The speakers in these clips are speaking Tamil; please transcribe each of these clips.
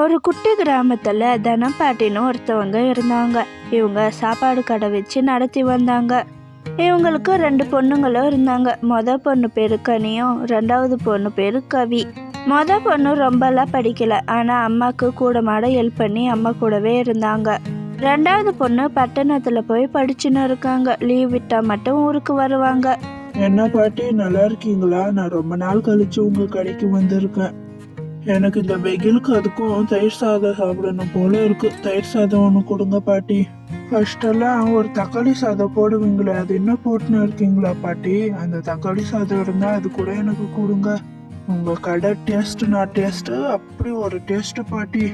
ஒரு குட்டி கிராமத்தில் தனப்பாட்டின்னு ஒருத்தவங்க இருந்தாங்க. இவங்க சாப்பாடு கடை வச்சு நடத்தி வந்தாங்க. இவங்களுக்கு ரெண்டு பொண்ணுங்களும் இருந்தாங்க. மொத பொண்ணு பேர் கனியும் ரெண்டாவது பொண்ணு பேர் கவி. மொத பொண்ணு ரொம்பலாம் படிக்கல. ஆனால் அம்மாவுக்கு கூட மாட ஹெல்ப் பண்ணி அம்மா கூடவே இருந்தாங்க. ரெண்டாவது பொண்ணு பட்டணத்தில் போய் படிச்சுன்னு இருக்காங்க. லீவ் விட்டால் மட்டும் ஊருக்கு வருவாங்க. என்ன பாட்டி நல்லா இருக்கீங்களா? நான் ரொம்ப நாள் கழிச்சு உங்க கடைக்கு வந்திருக்கேன். எனக்கு இந்த வெயிலுக்கு அதுக்கும் தயிர் சாதம் சாப்பிடணும் போல இருக்கு. தயிர் சாதம் ஒன்று கொடுங்க பாட்டி. ஃபர்ஸ்டெல்லாம் ஒரு தக்காளி சாதம் போடுவீங்களே அது என்ன போட்டுன்னு இருக்கீங்களா பாட்டி? அந்த தக்காளி சாதம் இருந்தால் அது கூட எனக்கு கொடுங்க. உங்கள் கடை டேஸ்ட்டு நான் டேஸ்ட்டு அப்படி ஒரு டேஸ்ட்டு பாட்டி.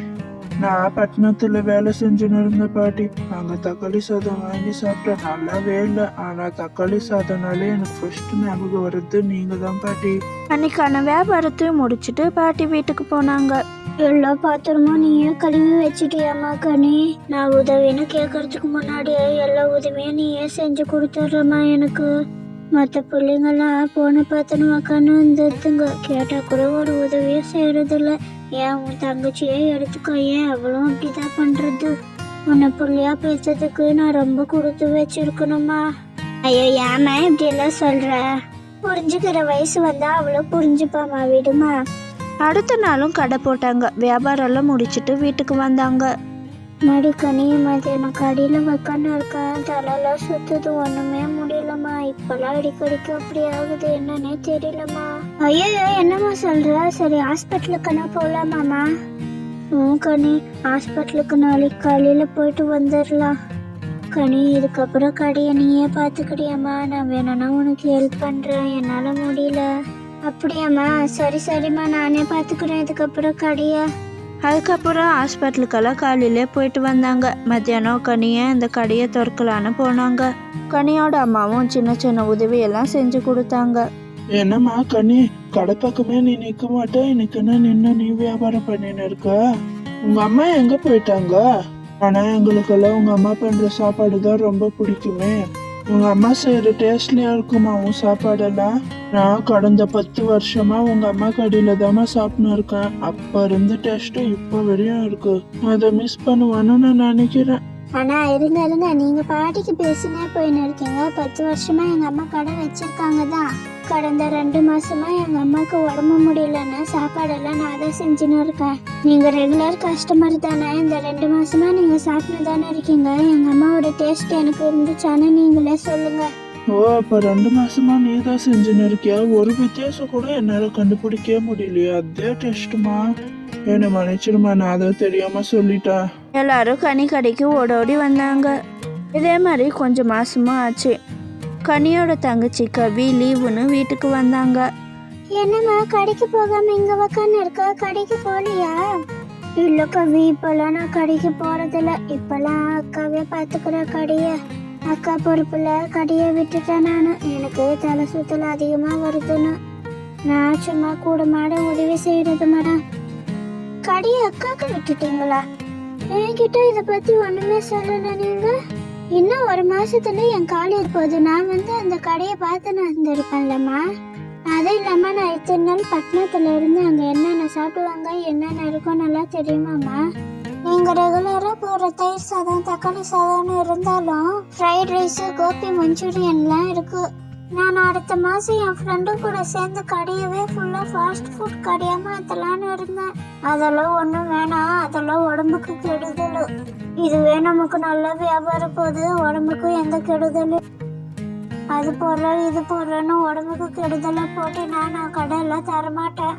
நான் பட்டணத்துல வேலை செஞ்சுன்னு இருந்தேன் பாட்டி. அங்க தக்காளி சாதம் வாங்கி சாப்பிட்டேன் நல்லாவே இல்லை. ஆனா தக்காளி சாதம்னாலே எனக்கு ஃபர்ஸ்ட் ஞாபகம் வருது நீங்க தான் பாட்டி. அன்னைக்கான வியாபாரத்தையும் முடிச்சுட்டு பாட்டி வீட்டுக்கு போனாங்க. எல்லா பாத்திரமும் நீயே கழுவி வச்சிட்டியாம்மா கனி? நான் உதவின்னு கேட்கறதுக்கு முன்னாடியே எல்லா உதவியும் நீயே செஞ்சு கொடுத்துட்றம்மா எனக்கு. மற்ற பிள்ளைங்களாம் போன பார்த்துன்னு உக்காந்து வந்துடுதுங்க கேட்டால் கூட ஒரு உதவியும் செய்கிறதில்ல ஏன் உன் தங்கச்சியே எடுத்துக்கோ ஏன் அவளும் அப்படிதான் பண்ணுறது உன்னை பிள்ளையா பேசுறதுக்கு நான் ரொம்ப கொடுத்து வச்சிருக்கணுமா? ஐயோ ஏமா இப்படி எல்லாம் சொல்ற? புரிஞ்சுக்கிற வயசு வந்தா அவளும் புரிஞ்சுப்பாமா விடுமா? அடுத்த நாளும் கடை போட்டாங்க. வியாபாரம்லாம் முடிச்சுட்டு வீட்டுக்கு வந்தாங்க. மடி அது எனக்கு கடையில் உக்காந்து இருக்கேன் தலையெல்லாம் சுத்துது ஒன்றுமே முடியலம்மா. இப்போல்லாம் அடிக்கடிக்கு அப்படி ஆகுது. என்னன்னே தெரியலம்மா. ஐயோ என்னம்மா சொல்ற? சரி ஹாஸ்பிட்டலுக்குன்னா போகலாமாம்மா ம் கனி ஹாஸ்பிட்டலுக்கு நாளைக்கு காலையில் போயிட்டு வந்துடலாம் கனி இதுக்கப்புறம் கடையை நீயே பார்த்துக்கிறியாம்மா. நான் வேணும்னா உனக்கு ஹெல்ப் பண்ணுறேன் என்னால் முடியல. அப்படியாம்மா? சரி சரிம்மா. நானே பார்த்துக்கிறேன். இதுக்கப்புறம் கடையை. அதுக்கப்புறம் ஹாஸ்பிட்டலுக்கெல்லாம் காலையிலே போயிட்டு வந்தாங்க. மத்தியானம் கனியை அந்த கடையை திறக்கலான்னு போனாங்க. கனியோட அம்மாவும் சின்ன சின்ன உதவியெல்லாம் செஞ்சு கொடுத்தாங்க. என்னம்மா கனி கடை பக்கமே நீ நிக்க மாட்டே. இன்னைக்கு என்ன நின்று நீ வியாபாரம் பண்ணின்னு இருக்க? உங்க அம்மா எங்க போயிட்டாங்க? ஆனா எங்களுக்கெல்லாம் உங்க அம்மா பண்ற சாப்பாடு தான் ரொம்ப பிடிக்குமே. உங்க அம்மா செய்யற டேஸ்ட்லயா இருக்குமா? உன் சாப்பாடெல்லாம்? நான் கடந்த பத்து வருஷமா உங்க அம்மா கடையில தாமா சாப்பிட்டு இருக்கேன் அப்ப இருந்த டேஸ்ட் இப்ப வரையும் இருக்கு. அதை மிஸ் பண்ணுவேன்னு நான் நினைக்கிறேன். ஆனா இருங்க இருங்க நீங்க பாட்டிக்கு பேசினே போயின்னு இருக்கீங்க. பத்து வருஷமா எங்க அம்மா கடை வச்சிருக்காங்க தான். கடந்த ரெண்டு மாசமா எங்க அம்மாவுக்கு உடம்பு முடியலன்னு சாப்பாடெல்லாம் நான் தான் செஞ்சுன்னு இருக்கேன். நீங்க ரெகுலர் கஸ்டமர் தானே இந்த ரெண்டு மாசமா நீங்க சாப்பிட்டு தானே இருக்கீங்க? எங்க அம்மாவோட டேஸ்ட் எனக்கு இருந்துச்சான்னு நீங்களே சொல்லுங்க. ஓ அப்ப ரெண்டு மாசமா நீ தான் செஞ்சுன்னு இருக்கியா? ஒரு வித்தியாசம் கூட என்னால கண்டுபிடிக்கவே முடியலையா. அதே டெஸ்ட்டுமா என்ன மன்னிச்சிருமா நான் அதை தெரியாம சொல்லிட்டேன். எல்லாரும் கனி கடைக்கு ஓடோடி வந்தாங்க. இதே மாதிரி கொஞ்சம் மாசமும் ஆச்சு. கனியோட தங்கச்சி கவி லீவுன்னு வீட்டுக்கு வந்தாங்க. என்னம்மா கடைக்கு போகாம இங்க உக்காந்து இருக்க? கடைக்கு போகலையா? இல்ல கவி இப்பெல்லாம் நான் கடைக்கு போறதில்ல. இப்பெல்லாம் அக்காவே பாத்துக்கிற கடைய அக்கா பொறுப்புல கடையை விட்டுட்டேன் நான். எனக்கு தலை சுத்தல் அதிகமா வருதுன்னு. நான் சும்மா கூட மாட உதவி செய்யறது மேடம் கடையை அக்காக்கு விட்டுட்டீங்களா? என்கிட்ட இத பத்தி ஒண்ணுமே சொல்லல நீங்க. இன்னும் ஒரு மாசத்துல என் காலேஜ் போகுது. நான் வந்து அந்த கடையை பார்த்து நான் இருந்திருப்பேன்லம்மா. அது இல்லாமல் நான் இத்தனை நாள் பட்டணத்துல இருந்து அங்கே என்னென்ன சாப்பிடுவாங்க என்னென்ன இருக்கும் நல்லா தெரியுமாம்மா? நீங்கள் ரெகுலராக போகிற தயிர் சாதம் தக்காளி சாதம்னு இருந்தாலும் ஃப்ரைட் ரைஸு கோபி மஞ்சூரியன்லாம் இருக்குது நான் அடுத்த மாசம் என் ஃப்ரெண்டு கூட சேர்ந்து கடையவே ஃபுல்லா ஃபாஸ்ட் ஃபுட் கடையாக மாற்றலான்னு இருந்தேன். அதெல்லாம் ஒன்றும் வேணாம். அதெல்லாம் உடம்புக்கு கெடுதல். இதுவே நமக்கு நல்ல வியாபாரம் போகுது. உடம்புக்கும் எந்த கெடுதலும் அது போடுற இது போடுறேன்னு உடம்புக்கு கெடுதலை போட்டு நான் நான் கடையெல்லாம் தரமாட்டேன்.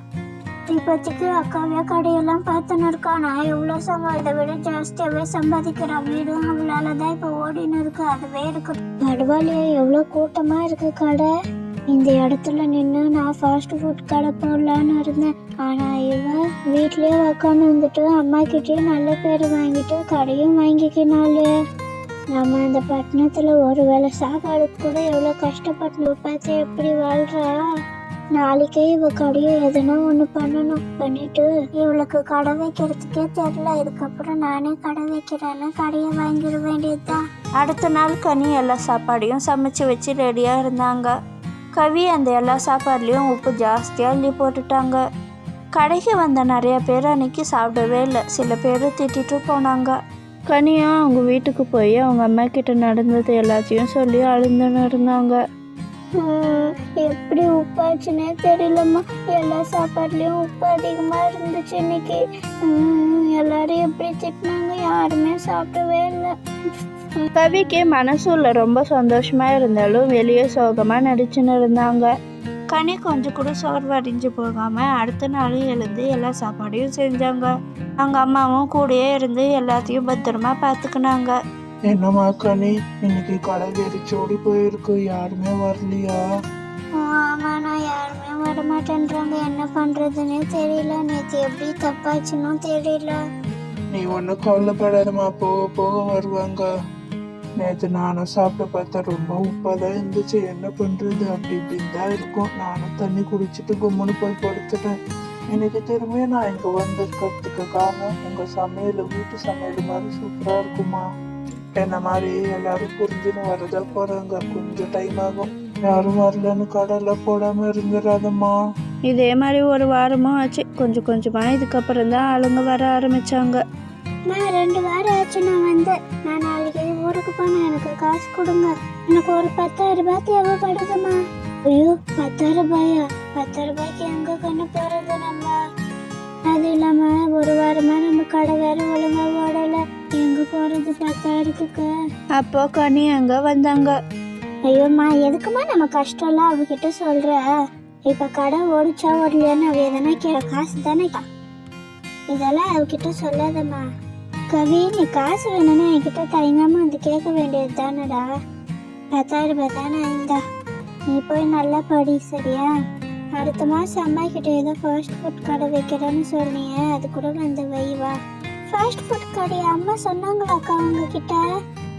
இப்போதைக்கு அக்காவே கடையெல்லாம் பார்த்துன்னு இருக்கா நான் எவ்வளோ சம்பா இதை விட? ஜாஸ்தியாகவே சம்பாதிக்கிறேன் வீடும் அவளால தான் இப்போ ஓடின்னு இருக்கு. அதுவே இருக்கு. பரவாயில்லையே எவ்வளோ கூட்டமாக இருக்கு கடை. இந்த இடத்துல நின்று நான் ஃபாஸ்ட் ஃபுட் கடை போடலான்னு இருந்தேன். ஆனால் இவன் வீட்லயே உக்காந்து வந்துட்டு அம்மா கிட்டேயும் நல்ல பேர் வாங்கிட்டு கடையும் வாங்கிக்கினாலே நம்ம இந்த பட்டணத்துல ஒரு வேளை சாப்பாடு கூட எவ்வளோ கஷ்டப்பட்டு பார்த்து எப்படி வாழ்றா? நாளைக்கே இவ கடையை எதுனா ஒன்று பண்ணணும். பண்ணிட்டு இவளுக்கு கடை வைக்கிறதுக்கே தெரில இதுக்கப்புறம் நானே கடை வைக்கிறேன்னு கடையை வாங்கிட வேண்டியதுதான். அடுத்த நாள் கனி எல்லா சாப்பாடையும் சமைச்சு வச்சு ரெடியாக இருந்தாங்க. கவி அந்த எல்லா சாப்பாடுலேயும் உப்பு ஜாஸ்தியாக அள்ளி போட்டுட்டாங்க. கடைக்கு வந்த நிறைய பேர் அன்னைக்கு சாப்பிடவே இல்லை. சில பேர் திட்டிட்டு போனாங்க. கனியும் அவங்க வீட்டுக்கு போய் அவங்க அம்மா கிட்ட நடந்தது எல்லாத்தையும் சொல்லி அழுந்துன்னு இருந்தாங்க. எப்படி எப்படி உப்பாச்சுன்னே தெரியலம்மா. எல்லா சாப்பாடுலயும் உப்பு அதிகமா இருந்துச்சு இன்னைக்கு. எல்லாரும் எப்படி திட்டினாங்க யாருமே சாப்பிடவே இல்லை. கவிக்கு மனசுல ரொம்ப சந்தோஷமா இருந்தாலும் வெளியே சோகமா நடிச்சுன்னு இருந்தாங்க. கனி கொஞ்சம் கூட சோர்வடைஞ்சு போகாம அடுத்த நாளும் எழுந்து எல்லா சாப்பாடையும் செஞ்சாங்க. அவங்க அம்மாவும் கூடயே இருந்து எல்லாத்தையும் பத்திரமா பார்த்துக்கினாங்க. என்னம்மா கனி இன்னைக்கு கடை வெறிச்சோடி போயிருக்கு. யாருமே வரலையா? ஆமா நான் யாருமே வர மாட்டேன்றாங்க என்ன பண்றதுன்னே தெரியல. நேத்து எப்படி தப்பாச்சுன்னு தெரியல. நீ ஒன்றும் கவலைப்படாதம்மா. போக போக வருவாங்க. நேற்று நானும் சாப்பிட்டு பார்த்தா ரொம்ப உப்பாக தான் இருந்துச்சு. என்ன பண்ணுறது அப்படி இப்படின்னு தான் இருக்கும். நானும் தண்ணி குடிச்சிட்டு கும்முன்னு போய் படுத்துட்டேன். எனக்கு திரும்பியும் நான் இங்கே வந்திருக்கிறதுக்கு காரணம் உங்கள் சமையல் வீட்டு சமையல் மாதிரி சூப்பராக இருக்குமா? என்ன மாதிரி எல்லாரும் புரிஞ்சுன்னு வரதா போகிறாங்க கொஞ்சம் டைம் ஆகும். யாரும் வரலன்னு கடலை போடாமல் இருந்துடாதம்மா இதே மாதிரி ஒரு வாரமும் ஆச்சு. கொஞ்சம் கொஞ்சமா இதுக்கப்புறம் தான் ஆளுங்க வர ஆரம்பிச்சாங்க. நான் ரெண்டு வாரம் ஆச்சு நான் வந்தேன். நான் நாளைக்கு ஊருக்கு போனேன் எனக்கு காசு கொடுங்க. எனக்கு ஒரு பத்தாயிரம் ரூபாய் தேவைப்படுதுமா ஐயோ பத்தாயிரம் ரூபாயா? பத்தாயிரம் ரூபாய்க்கு எங்க கண்ணு போறது நம்ம? அது இல்லாம ஒரு வாரமா நம்ம கடை வேற ஒழுங்கா ஓடல. எங்க போறது பத்தாயிரத்துக்கு அப்போ கனி அங்க வந்தாங்க? ஐயோம்மா எதுக்குமா நம்ம கஷ்டம்லாம் அவகிட்ட சொல்ற? இப்ப கடை ஓடிச்சா ஓடலையான்னு அவ எதனா கே காசு தானே இதெல்லாம் அவகிட்ட சொல்லாதம்மா. கவி நீ காசு வேணும்னா என்கிட்ட தயங்காம வந்து கேட்க வேண்டியது தானடா. பத்தாயிரம் ரூபாய் தானே இந்தா. நீ போய் நல்லா படி சரியா? அடுத்த மாசம் அம்மா கிட்ட ஏதோ ஃபாஸ்ட் ஃபுட் கடை வைக்கிறேன்னு சொன்னியே அது கூட வந்து வை வா. ஃபாஸ்ட் ஃபுட் கடை அம்மா சொன்னாங்களாக்கா உங்ககிட்ட?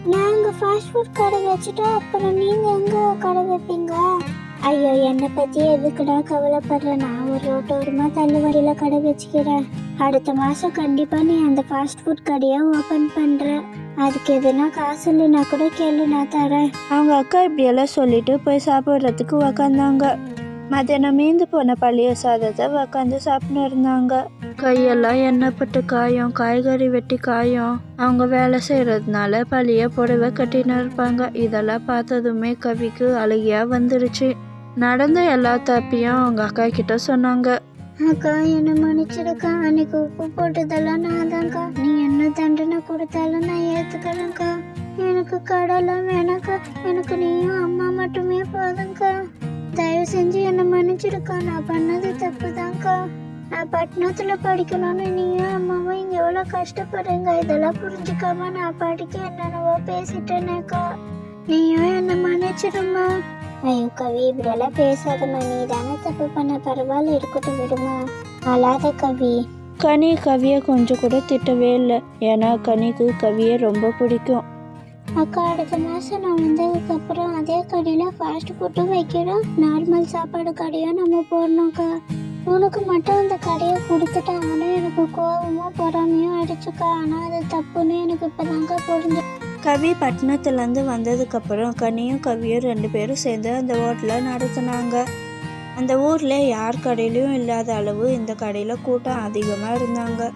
நாங்க ஃபாஸ்ட் ஃபுட் கடை வச்சுட்டா அப்புறம் நீங்க எங்க கடை வைப்பீங்க? ஐயோ என்னை பத்தி எதுக்குடா கவலைப்படுற நான் ஒரு ரோட்டோரமா தள்ளுவரியில கடை வச்சுக்கிறேன். அடுத்த மாசம் கண்டிப்பா நீ அந்த ஃபாஸ்ட் ஃபுட் கடையை ஓபன் பண்ற. அதுக்கு எதுனா காசு இல்லைன்னா கூட கேளு நான் தரேன். அவங்க அக்கா இப்படியெல்லாம் சொல்லிட்டு போய் சாப்பிட்றதுக்கு உக்காந்தாங்க. மதியானம் மீந்து போன பழைய சாதத்தை உக்காந்து சாப்பிட்டு இருந்தாங்க. கையெல்லாம் எண்ணெய் பட்டு காயும் காய்கறி வெட்டி காயும். அவங்க வேலை செய்யறதுனால பழைய புடவை கட்டின்னு இருப்பாங்க. இதெல்லாம் பார்த்ததுமே கவிக்கு அழுகியா வந்துருச்சு. நடந்த எல்லா தப்பியும் அவங்க அக்கா கிட்ட சொன்னாங்க. அக்கா என்ன மன்னிச்சிருக்கா அன்னைக்கு உப்பு போட்டதெல்லாம் நான் தான்க்கா நீ என்ன தண்டனை கொடுத்தாலும் நான் ஏத்துக்கிறேன்க்கா. எனக்கு கடலாம் வேணாக்கா. எனக்கு நீயும் அம்மா மட்டுமே போதும்க்கா. தயவு செஞ்சு என்னை மன்னிச்சிருக்கா நான் பண்ணது தப்பு தான்க்கா நான் பட்டணத்தில் படிக்கணும்னு நீயும் அம்மாவும் இங்கே எவ்வளோ கஷ்டப்படுறீங்க? இதெல்லாம் புரிஞ்சுக்காம நான் படிக்க என்னென்னவோ பேசிட்டேனேக்கா. நீயும் என்னை மன்னிச்சிடுமா ஐயோ கவி இப்படியெல்லாம் பேசாதம்மா. நீ தானே தப்பு பண்ண? பரவாயில்ல இருக்கட்டும் விடுமா. அழாத கவி. கனி கவியை கொஞ்சம் கூட திட்டவே இல்லை. ஏன்னா கனிக்கு கவியை ரொம்ப பிடிக்கும். அக்கா அடுத்த மாதம் நான் வந்ததுக்கப்புறம் அதே கடையில் ஃபாஸ்ட் ஃபுட்டும் வைக்கிறோம் நார்மல் சாப்பாடு கடையும் நம்ம போடணும்க்கா உனக்கு மட்டும் அந்த கடையை கொடுத்துட்டாங்கன்னு எனக்கு கோவமும் பொறாமையும் அடிச்சுக்கா. ஆனால் அது தப்புன்னு எனக்கு இப்போதாங்க புரிஞ்சு கவி பட்டணத்துலேருந்து வந்ததுக்கப்புறம் கனியும் கவியும் ரெண்டு பேரும் சேர்ந்து அந்த ஹோட்டலை நடத்துனாங்க. அந்த ஊரில் யார் கடையிலையும் இல்லாத அளவு இந்த கடையில் கூட்டம் அதிகமாக இருந்தாங்க.